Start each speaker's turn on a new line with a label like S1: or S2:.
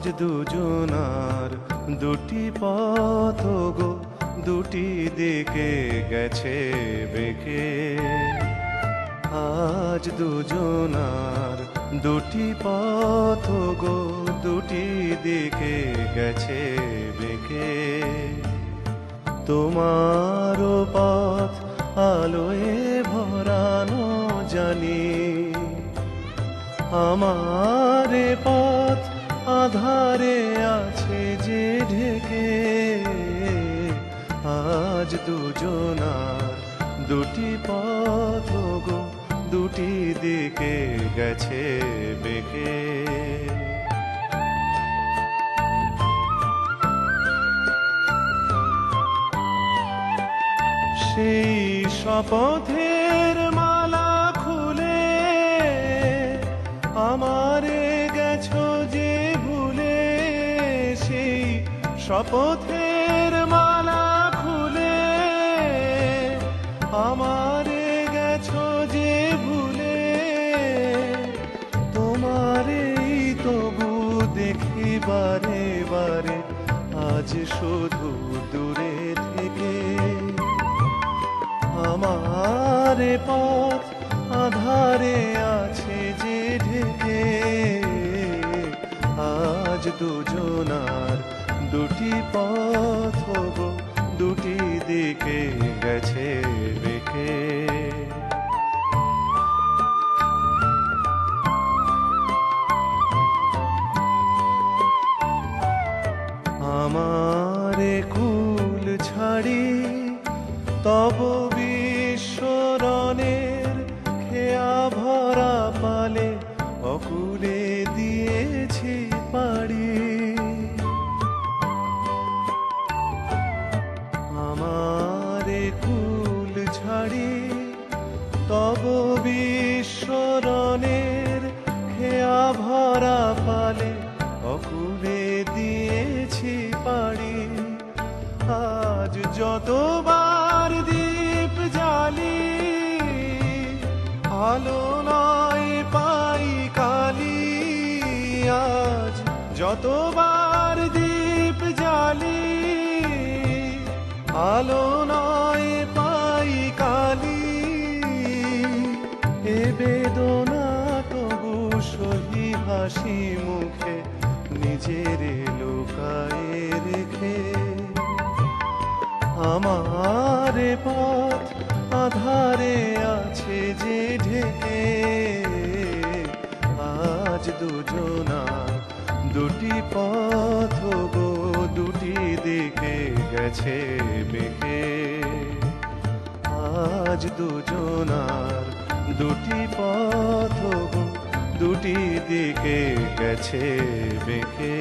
S1: আজ দুজনার দুটি পথ গো, দুটি দিকে গেছে বেঁকে। আজ দুজনার দুটি পথ গো, দুটি দিকে গেছে বেঁকে। তোমারও পথ আলোয় ভরানো জানি, আমার পথ আধারে আছে যে ঢেকে, আজ দুজনার দুটি পথ গো, দুটি দিকে গেছে বেঁকে। সেই শপথের শপথের মালা খুলে আমারে গেছো যে ভুলে, তোমারেই তবু দেখি বারে বারে, আজ শুধু দূরে থেকে। আমার পথ আধারে আছে যে ঢেকে, আজ দুজনার দুটি পথ দুটি দিকে গেছে রেখে। আমারে কুল ছাড়ি তব বিশ্বরণের বিশ্বরণের খেয়া ভরা পালে অকুলে দিয়েছি পাড়ি আজ যতবার দীপ জালি আলো নয় পাই কালি। আজ যতবার দীপ জালি আলো নয় বেদনা তবু সহি হাসি মুখে, নিজের লুকায়ে রেখে। আমার পথ আধারে আছে যে ঢেকে, আজ দুজনা দুটি পথ, গো দুটি দিকে গেছে বেঁকে আজ দুজনার দুটি পথ দুটি দিকে গেছে বেঁকে।